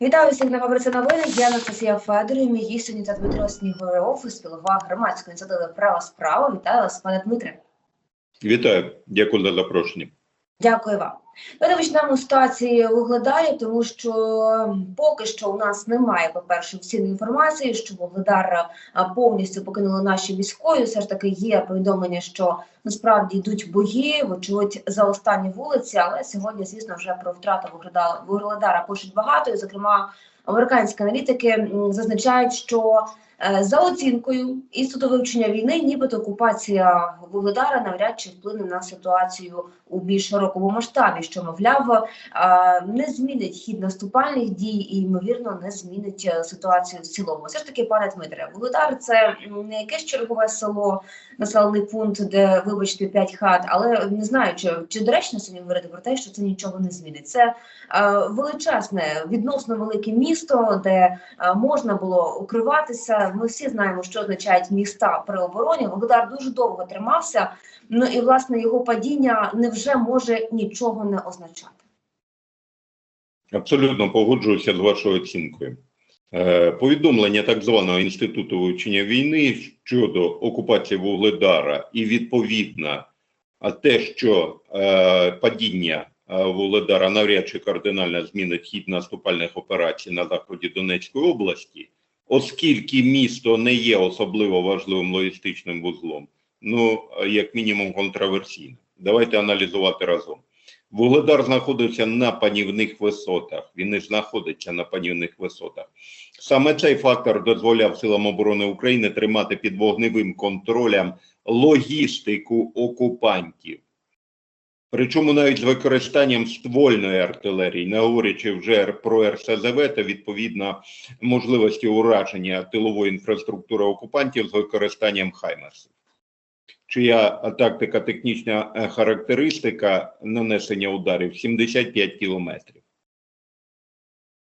Вітаю всіх на фабриці новини. Я Анастасія Федорів. Мій гість сьогодні та Дмитро Снігуров, спілова громадської ініціативи Права справа. Вітаю вас, пане Дмитре. Вітаю, дякую за запрошення. Дякую вам. Давайте почнемо з ситуації в Угледарі, тому що поки що у нас немає, по-перше, офіційної інформації, що Вугледар повністю покинули наші військові. Все ж таки є повідомлення, що насправді йдуть бої, вочевидь, за останні вулиці. Але сьогодні, звісно, вже про втрату Вугледа- Вугледара пишуть багато. І, зокрема, американські аналітики зазначають, що е, за оцінкою інституту вивчення війни, нібито окупація Вугледара навряд чи вплине на ситуацію у більш широкому масштабі, що мовляв е, не змінить хід наступальних дій і ймовірно не змінить е, ситуацію в цілому. Все ж таки, пане Дмитре, Вугледар це не якесь чергове село, населений пункт, де вибачте п'ять хат, але не знаю, чи, чи доречно сьогодні говорити про те, що це нічого не змінить. Це е, величезне, відносно велике місто, де е, можна було укриватися. Ми всі знаємо, що означають міста при обороні. Вугледар дуже довго тримався. Ну і власне його падіння невже може нічого не означати. Абсолютно погоджуюся з вашою оцінкою. Е, Повідомлення так званого інституту вивчення війни щодо окупації Вугледара і відповідно те, що е, падіння е, Вугледара навряд чи кардинально змінить хід наступальних операцій на заході Донецької області, оскільки місто не є особливо важливим логістичним вузлом, ну як мінімум контроверсійним. Давайте аналізувати разом. Вугледар знаходився на панівних висотах. Він і знаходиться на панівних висотах. Саме цей фактор дозволяв силам оборони України тримати під вогневим контролем логістику окупантів. Причому навіть з використанням ствольної артилерії, не говорячи вже про РСЗВ та відповідно можливості ураження тилової інфраструктури окупантів з використанням Хаймерсів чия тактика, технічна е, характеристика нанесення ударів 75 кілометрів.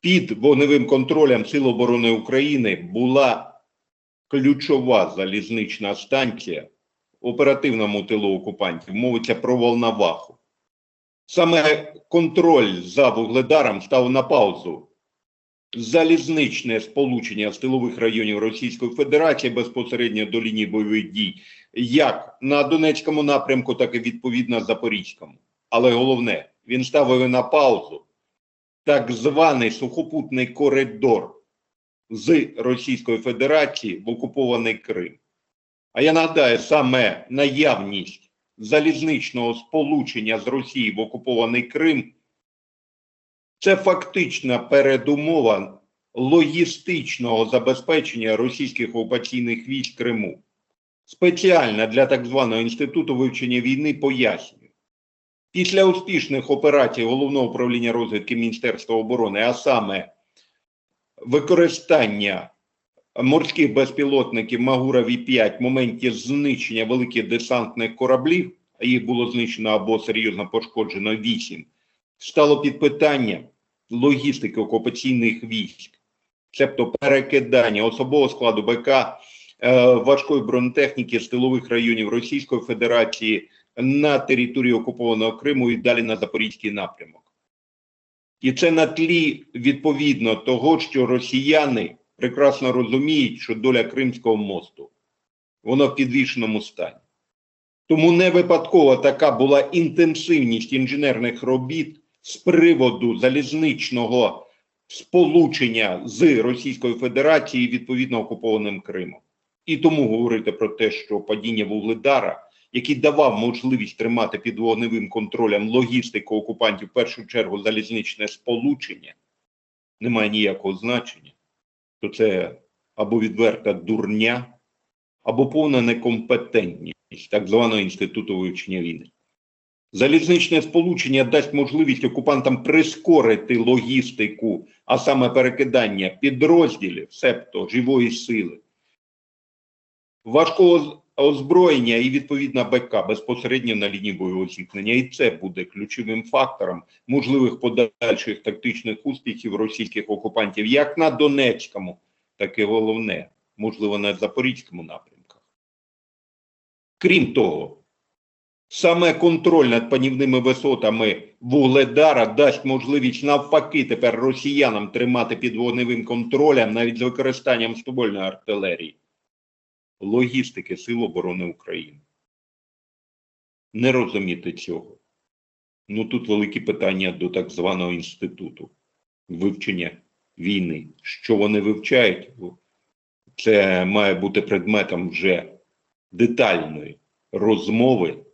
Під вогневим контролем Сил оборони України була ключова залізнична станція оперативному тилу окупантів. Мовиться про Волноваху. Саме контроль за Вугледаром став на паузу. Залізничне сполучення з тилових районів Російської Федерації безпосередньо до лінії бойових дій як на Донецькому напрямку, так і відповідно Запорізькому. Але головне, він ставив на паузу так званий сухопутний коридор з Російської Федерації в окупований Крим. А я нагадаю, саме наявність залізничного сполучення з Росії в окупований Крим це фактична передумова логістичного забезпечення російських окупаційних військ Криму спеціально для так званого інституту вивчення війни пояснюю. Після успішних операцій Головного управління розвідки Міністерства оборони, а саме використання морських безпілотників Магура Ві-5 в моменті знищення великих десантних кораблів, їх було знищено або серйозно пошкоджено 8, стало під питання логістики окупаційних військ, тобто перекидання особового складу БК е, важкої бронетехніки з тилових районів Російської Федерації на територію окупованого Криму і далі на Запорізький напрямок. І це на тлі відповідно того, що росіяни прекрасно розуміють, що доля Кримського мосту вона в підвішеному стані. Тому не випадково така була інтенсивність інженерних робіт з приводу залізничного сполучення з Російською Федерацією відповідно окупованим Кримом. І тому говорити про те, що падіння Вугледара, який давав можливість тримати під вогневим контролем логістику окупантів, в першу чергу залізничне сполучення, не має ніякого значення, то це або відверта дурня, або повна некомпетентність так званого інституту вивчення війни. Залізничне сполучення дасть можливість окупантам прискорити логістику, а саме перекидання підрозділів, себто живої сили, важкого озброєння і відповідна БК безпосередньо на лінії бойового зіткнення. І це буде ключовим фактором можливих подальших тактичних успіхів російських окупантів як на Донецькому, так і головне, можливо, на Запорізькому напрямках. Крім того, Саме контроль над панівними висотами Вугледара дасть можливість навпаки тепер росіянам тримати під вогневим контролем навіть з використанням ствольної артилерії. Логістики Сил оборони України. Не розуміти цього. Ну тут великі питання до так званого інституту вивчення війни. Що вони вивчають? Це має бути предметом вже детальної розмови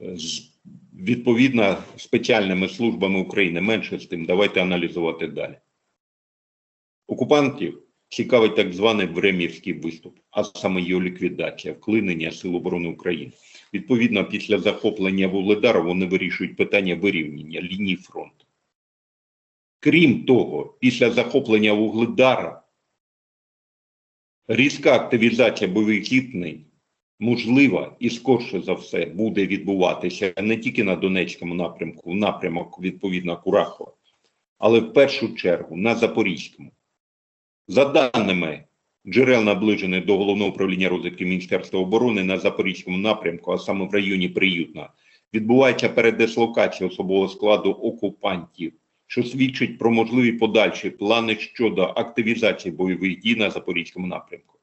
з відповідно спеціальними службами України. Менше з тим, давайте аналізувати далі. Окупантів цікавить так званий Времівський виступ, а саме його ліквідація, вклинення Сил оборони України. Відповідно, після захоплення Вугледара вони вирішують питання вирівняння лінії фронту. Крім того, після захоплення Вугледара різка активізація бойових зіткнень можлива і скорше за все буде відбуватися не тільки на Донецькому напрямку, в напрямок відповідно Курахова, але в першу чергу на Запорізькому. За даними джерел наближених до головного управління розвідки Міністерства оборони на Запорізькому напрямку, а саме в районі Приютна, відбувається передислокація особового складу окупантів, що свідчить про можливі подальші плани щодо активізації бойових дій на Запорізькому напрямку.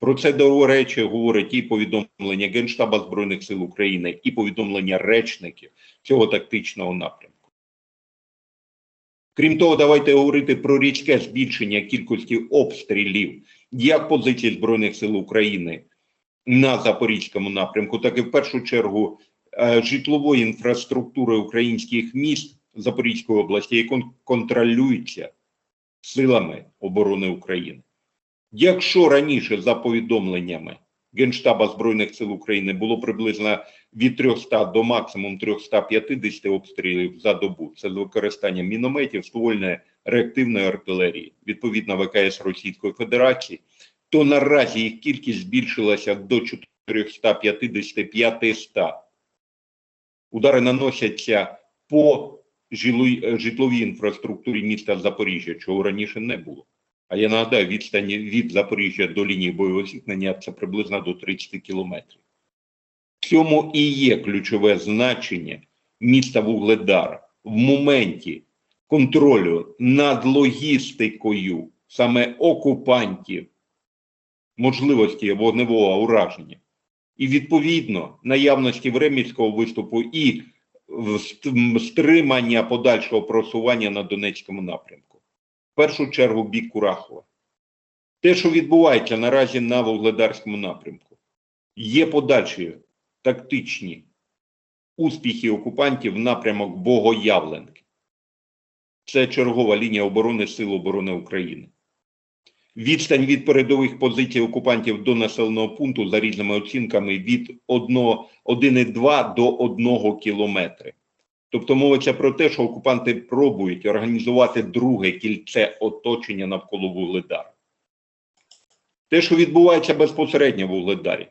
Про це, до речі, говорить і повідомлення Генштаба Збройних сил України, і повідомлення речників цього тактичного напрямку. Крім того, давайте говорити про різке збільшення кількості обстрілів як позицій Збройних сил України на Запорізькому напрямку, так і в першу чергу е, житлової інфраструктури українських міст Запорізької області, які контролюються силами оборони України. Якщо раніше за повідомленнями Генштаба Збройних сил України було приблизно від 300 до максимум 350 обстрілів за добу, це з використанням мінометів, ствольної реактивної артилерії, відповідно ВКС Російської Федерації, то наразі їх кількість збільшилася до 450-500. Удари наносяться по житловій інфраструктурі міста Запоріжжя, чого раніше не було. А я нагадаю, відстань від Запоріжжя до лінії бойового зіткнення це приблизно до 30 кілометрів. В цьому і є ключове значення міста Вугледара в моменті контролю над логістикою саме окупантів, можливості вогневого ураження, і відповідно наявності времівського виступу і стримання подальшого просування на Донецькому напрямку першу чергу бік Курахова. Те, що відбувається наразі на Вугледарському напрямку, є подальші тактичні успіхи окупантів в напрямок Богоявленки. Це чергова лінія оборони Сил оборони України. Відстань від передових позицій окупантів до населеного пункту за різними оцінками від 1,2 до 1 кілометри. Тобто мовиться про те, що окупанти пробують організувати друге кільце оточення навколо Вугледара. Те, що відбувається безпосередньо в Вугледарі,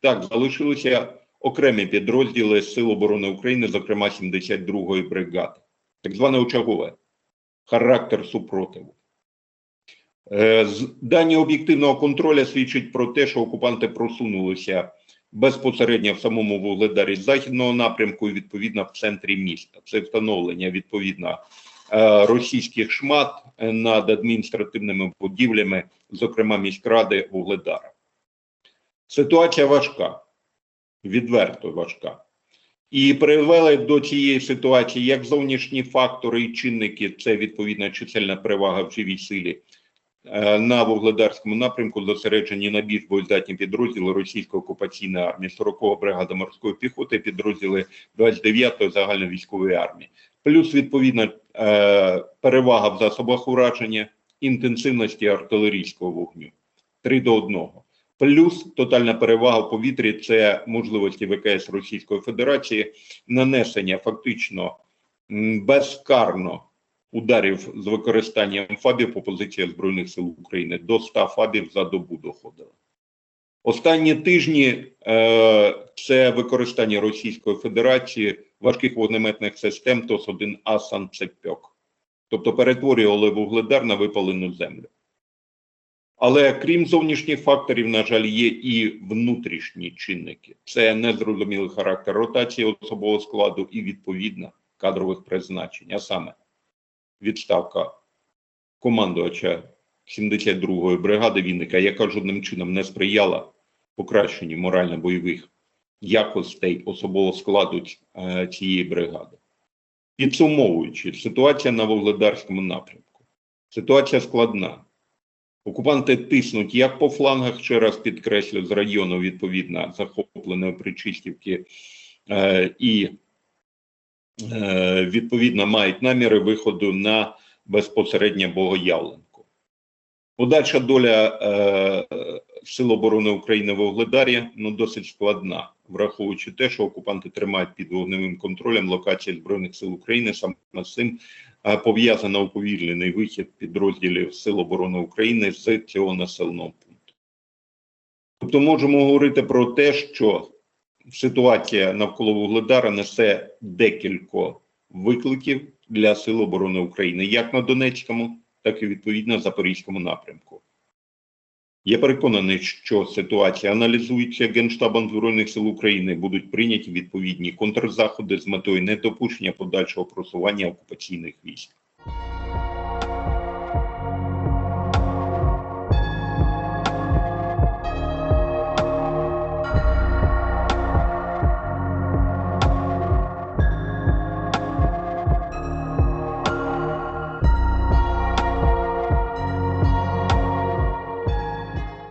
так, залишилися окремі підрозділи Сил оборони України, зокрема 72-ї бригади, так зване очагове, характер супротиву. Е, Дані об'єктивного контролю свідчать про те, що окупанти просунулися безпосередньо в самому Вугледарі західного напрямку і відповідно в центрі міста. Це встановлення відповідно е, російських шмат над адміністративними будівлями, зокрема міськради Вугледара. Ситуація важка, відверто важка. І привели до цієї ситуації як зовнішні фактори і чинники, це відповідна чисельна перевага в живій силі, на Вугледарському напрямку зосереджені на більш боєздатні підрозділи російської окупаційної армії, 40-го бригада морської піхоти, підрозділи 29-ї загальновійськової армії. Плюс відповідна е, перевага в засобах ураження, інтенсивності артилерійського вогню 3 до 1. Плюс тотальна перевага в повітрі це можливості ВКС Російської Федерації нанесення фактично безкарно ударів з використанням ФАБів по позиціях Збройних сил України. До 100 ФАБів за добу доходило. Останні тижні е, це використання Російської Федерації важких вогнеметних систем ТОС-1А «Санцепьок». Тобто перетворювали вугледар на випалену землю. Але крім зовнішніх факторів, на жаль, є і внутрішні чинники. Це незрозумілий характер ротації особового складу і відповідно кадрових призначень, а саме відставка командувача 72-ї бригади Вінника, яка жодним чином не сприяла покращенню морально-бойових якостей особового складу е, цієї бригади. Підсумовуючи, ситуація на Вугледарському напрямку. Ситуація складна. Окупанти тиснуть як по флангах, ще раз підкреслю, з району відповідно захопленої Причистівки е, і відповідно мають наміри виходу на безпосереднє Богоявленку. Подальша доля е, Сил оборони України в Огледарі ну, досить складна, враховуючи те, що окупанти тримають під вогневим контролем локації Збройних сил України. Саме з цим е, пов'язано уповільнений вихід підрозділів Сил оборони України з цього населеного пункту. Тобто можемо говорити про те, що ситуація навколо Вугледара несе декілька викликів для Сил оборони України, як на Донецькому, так і відповідно Запорізькому напрямку. Я переконаний, що ситуація аналізується Генштабом Збройних сил України. Будуть прийняті відповідні контрзаходи з метою недопущення подальшого просування окупаційних військ.